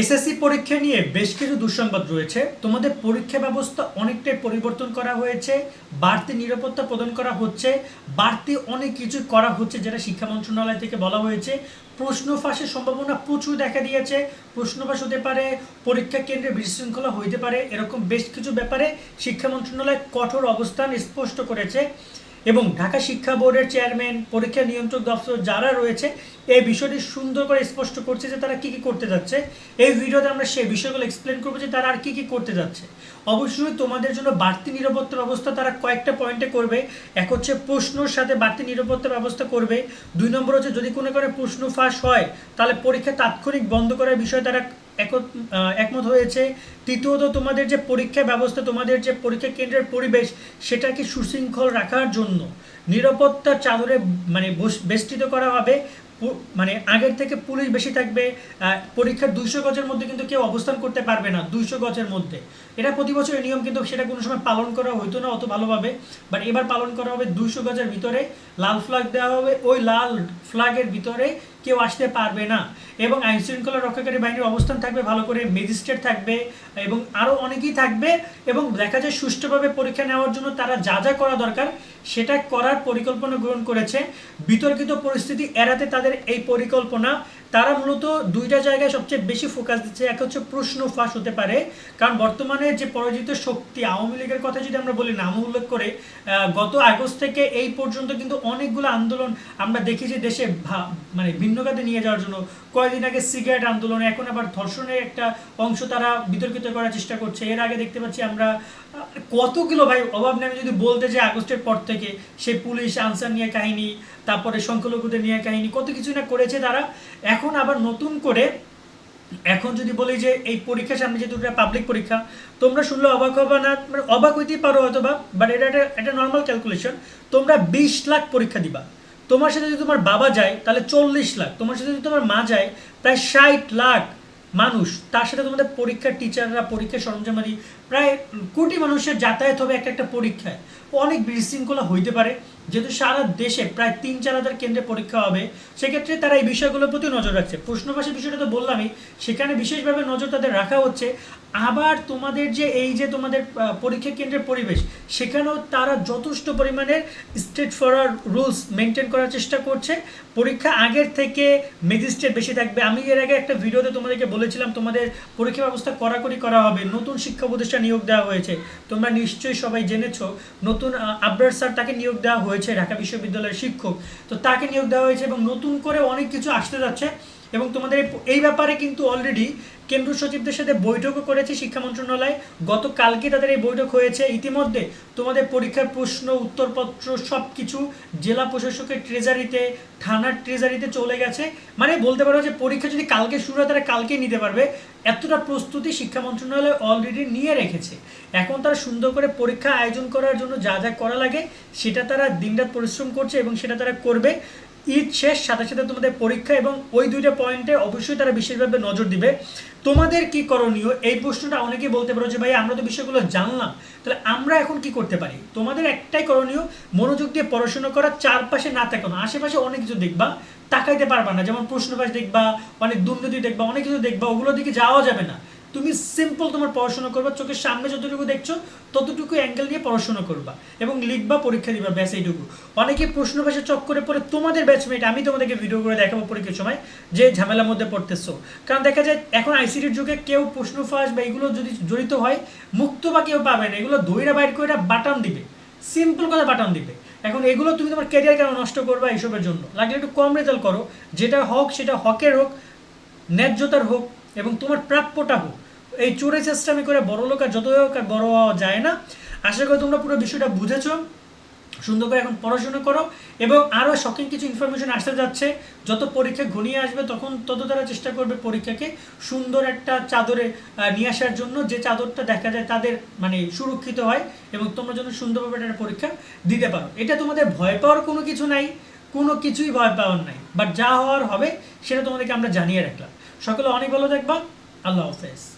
SSC পরীক্ষা নিয়ে বেশ কিছু দুঃসংবাদ রয়েছে। তোমাদের পরীক্ষা ব্যবস্থা অনেকটাই পরিবর্তন করা হয়েছে, বাড়তি নিরাপত্তা প্রদান করা হচ্ছে, বাড়তি অনেক কিছু করা হচ্ছে যেটা শিক্ষা মন্ত্রণালয় থেকে বলা হয়েছে। প্রশ্ন ফাঁসের সম্ভাবনা প্রচুর দেখা দিয়েছে। প্রশ্ন ফাঁস হতে পারে, পরীক্ষা কেন্দ্রে বিশৃঙ্খলা হইতে পারে, এরকম বেশ কিছু ব্যাপারে শিক্ষা মন্ত্রণালয় কঠোর অবস্থান স্পষ্ট করেছে। এবং ঢাকা শিক্ষা বোর্ডের চেয়ারম্যান, পরীক্ষা নিয়ন্ত্রক দপ্তর যারা রয়েছে, এই বিষয়টি সুন্দর করে স্পষ্ট করছে যে তারা কি কি করতে যাচ্ছে। এই ভিডিওতে আমরা সেই বিষয়গুলো এক্সপ্লেন করব যে তারা আর কি কি করতে যাচ্ছে। অবশ্যই তোমাদের জন্য বাড়তি নিরাপত্তা ব্যবস্থা তারা কয়েকটা পয়েন্টে করবে। এক হচ্ছে প্রশ্নর সাথে বাড়তি নিরাপত্তা ব্যবস্থা করবে। দুই নম্বর হচ্ছে যদি কোনো কারণে প্রশ্ন ফাঁস হয়, তাহলে পরীক্ষা তাৎক্ষণিক বন্ধ করার বিষয়ে তারা একমত হয়েছে। তৃতীয়ত, তোমাদের যে পরীক্ষা ব্যবস্থা, তোমাদের যে পরীক্ষা কেন্দ্রের পরিবেশ, সেটাকে সুশৃঙ্খল রাখার জন্য নিরাপত্তার চাদরে মানে বেষ্টিত করা হবে। মানে আগের থেকে পুলিশ বেশি থাকবে। পরীক্ষার দুইশো গজের মধ্যে কিন্তু কেউ অবস্থান করতে পারবে না, দুইশো গজের মধ্যে। এটা প্রতি বছরের নিয়ম, কিন্তু সেটা কোনো সময় পালন করা হইতো না অত ভালোভাবে। বাট এবার পালন করা হবে দুইশো গজের ভিতরে। লাল ফ্ল্যাগ দেওয়া হবে। ওই লাল ফ্ল্যাগের ভিতরে কেউ আসতে পারবে না। এবং আইন শৃঙ্খলা রক্ষাকারী বাহিনীর অবস্থান থাকবে, ভালো করে ম্যাজিস্ট্রেট থাকবে এবং আরও অনেকেই থাকবে এবং দেখা যায় সুষ্ঠুভাবে পরীক্ষা নেওয়ার জন্য তারা যা যা করা দরকার সেটা করার পরিকল্পনা গ্রহণ করেছে। বিতর্কিত পরিস্থিতি এড়াতে তাদের এই পরিকল্পনা তারা মূলত দুইটা জায়গায় সবচেয়ে বেশি ফোকাস দিচ্ছে। এক হচ্ছে প্রশ্ন ফাঁস হতে পারে। কারণ বর্তমানে যে পরাজিত শক্তি, আওয়ামী লীগের কথা যদি আমরা বলি নাম উল্লেখ করে গত আগস্ট থেকে এই পর্যন্ত কিন্তু অনেকগুলো আন্দোলন আমরা দেখেছি দেশে মানে ভিন্ন খাতে নিয়ে যাওয়ার জন্য। কয়েকদিন আগে সিগারেট আন্দোলন, এখন আবার ধর্ষণের একটা অংশ তারা বিতর্কিত করার চেষ্টা করছে। এর আগে দেখতে পাচ্ছি আমরা কতগুলো ভাই, অভাব নেই, আমি যদি বলতে যে আগস্টের পর থেকে সে পুলিশ, আনসার নিয়ে কাহিনী তারপরে সংখ্যালঘুদের নিয়ে কাহিনী, কত কিছু না করেছে তারা। এখন আবার নতুন করে, এখন যদি বলি যে এই পরীক্ষা সামনে যেহেতু এটা পাবলিক পরীক্ষা, তোমরা শুনলে অবাক হবে না মানে অবাক হইতেই পারো হয়তো বা বাট এটা একটা একটা নর্মাল ক্যালকুলেশন তোমরা বিশ লাখ পরীক্ষা দিবা। তোমার সাথে যদি তোমার বাবা যায়, তাহলে চল্লিশ লাখ। তোমার সাথে যদি তোমার মা যায়, প্রায় ষাট লাখ মানুষ। তার সাথে তোমাদের পরীক্ষার টিচাররা পরীক্ষার সরঞ্জামাদি প্রায় কোটি মানুষের যাতায়াত হবে একটা একটা পরীক্ষায়। অনেক বিশৃঙ্খলা হইতে পারে। যেহেতু সারা দেশে প্রায় তিন চার হাজার কেন্দ্রে পরীক্ষা হবে, সেক্ষেত্রে তারা এই বিষয়গুলোর প্রতি নজর রাখছে। প্রশ্নবাসের বিষয়টা তো বললামই, সেখানে বিশেষভাবে নজর তাদের রাখা হচ্ছে, আবার তোমাদের যে এই যে তোমাদের পরীক্ষা কেন্দ্রের পরিবেশ, সেখানেও তারা যথেষ্ট পরিমাণে স্টেট ফরওয়ার্ড রুলস মেনটেন করার চেষ্টা করছে। পরীক্ষা আগের থেকে ম্যাজিস্ট্রেট বেশি থাকবে। আমি এর আগে একটা ভিডিওতে তোমাদেরকে বলেছিলাম, তোমাদের পরীক্ষা ব্যবস্থা কড়াকড়ি করা হবে, নতুন শিক্ষা প্রতিষ্ঠান নিয়োগ দেওয়া হয়েছে। তোমরা নিশ্চয়ই সবাই জেনেছো, নতুন আবরার স্যার তাকে নিয়োগ দেওয়া হয়েছে। ঢাকা বিশ্ববিদ্যালয়ের শিক্ষক। তো তাকে নিয়োগ দেওয়া হয়েছে এবং নতুন করে অনেক কিছু আসতে যাচ্ছে। এবং তোমাদের এই- ব্যাপারে কিন্তু অলরেডি কেন্দ্র সচিবদের সাথে বৈঠকও করেছে শিক্ষা মন্ত্রণালয়। গতকালকে তাদের এই বৈঠক হয়েছে। ইতিমধ্যে তোমাদের পরীক্ষার প্রশ্ন, উত্তরপত্র সব কিছু জেলা প্রশাসকের ট্রেজারিতে থানার ট্রেজারিতে চলে গেছে। মানে বলতে পারো যে পরীক্ষা যদি কালকে শুরু হয়, তারা কালকেই নিতে পারবে। এতটা প্রস্তুতি শিক্ষা মন্ত্রণালয় অলরেডি নিয়ে রেখেছে। এখন তারা সুন্দর করে পরীক্ষা আয়োজন করার জন্য যা যা করা লাগে, সেটা তারা দিনরাত পরিশ্রম করছে এবং সেটা তারা করবে। ঈদ শেষ, সাথে সাথে তোমাদের পরীক্ষা এবং ওই দুইটা পয়েন্টে অবশ্যই তারা বিশেষভাবে নজর দিবে। তোমাদের কি করণীয়? এই প্রশ্নটা অনেকেই বলতে পারো যে ভাই আমরা তো বিষয়গুলো জানলাম, তাহলে আমরা এখন কি করতে পারি? তোমাদের একটাই করণীয়, মনোযোগ দিয়ে পড়াশোনা করা, চারপাশে না তাকানো। আশেপাশে অনেক কিছু দেখবা, তাকাইতে পারবা না। যেমন প্রশ্নবাস দেখবা, অনেক দুর্নীতি দেখবা, অনেক কিছু দেখবা, ওগুলোর দিকে যাওয়া যাবে না। তুমি সিম্পল তোমার পড়াশোনা করবা, চোখের সামনে যতটুকু দেখছ, ততটুকু অ্যাঙ্গেল নিয়ে পড়াশোনা করবা এবং লিখবা, পরীক্ষা দিবা, ব্যাস এইটুকু। অনেকে প্রশ্ন ভাষা চক্করে পড়ে, তোমাদের ব্যাচমেট আমি তোমাদেরকে ভিডিও করে দেখাবো পরীক্ষার সময় যে ঝামেলার মধ্যে পড়তেছো। কারণ দেখা যায়, এখন আইসিটির যুগে কেউ প্রশ্ন ফাঁস বা এগুলো যদি জড়িত হয়, মুক্ত বা কেউ পাবে না। এগুলো দইরা বাইর করে বাটন দিবে। সিম্পল কথা বাটন দিবে। এখন এগুলো তুমি তোমার ক্যারিয়ার কেন নষ্ট করবা এইসবের জন্য? লাগলে একটু কম রেজাল্ট করো। যেটা হক, সেটা হকের হোক, ন্যায্যতার হোক এবং তোমার প্রাপ্যটা হোক। এই চোরে চেষ্টামি করে বড় লোক আর যত হোক আর বড় হওয়া যায় না। আশা করি তোমরা পুরো বিষয়টা বুঝেছ। সুন্দর করে এখন পড়াশোনা করো এবং আরও শকিং কিছু ইনফরমেশন আসতে যাচ্ছে। যত পরীক্ষা ঘনিয়ে আসবে, তখন তত তারা চেষ্টা করবে পরীক্ষাকে সুন্দর একটা চাদরে নিয়ে আসার জন্য। যে চাদরটা দেখা যায় তাদের মানে সুরক্ষিত হয় এবং তোমরা যেন সুন্দরভাবে একটা পরীক্ষা দিতে পারো। এটা তোমাদের ভয় পাওয়ার কোনো কিছু নাই, কোনো কিছুই ভয় পাওয়ার নাই। বাট যা হওয়ার হবে, সেটা তোমাদেরকে আমরা জানিয়ে রাখলাম। সকলে অনেক ভালো দেখবা আল্লাহ হাফেজ।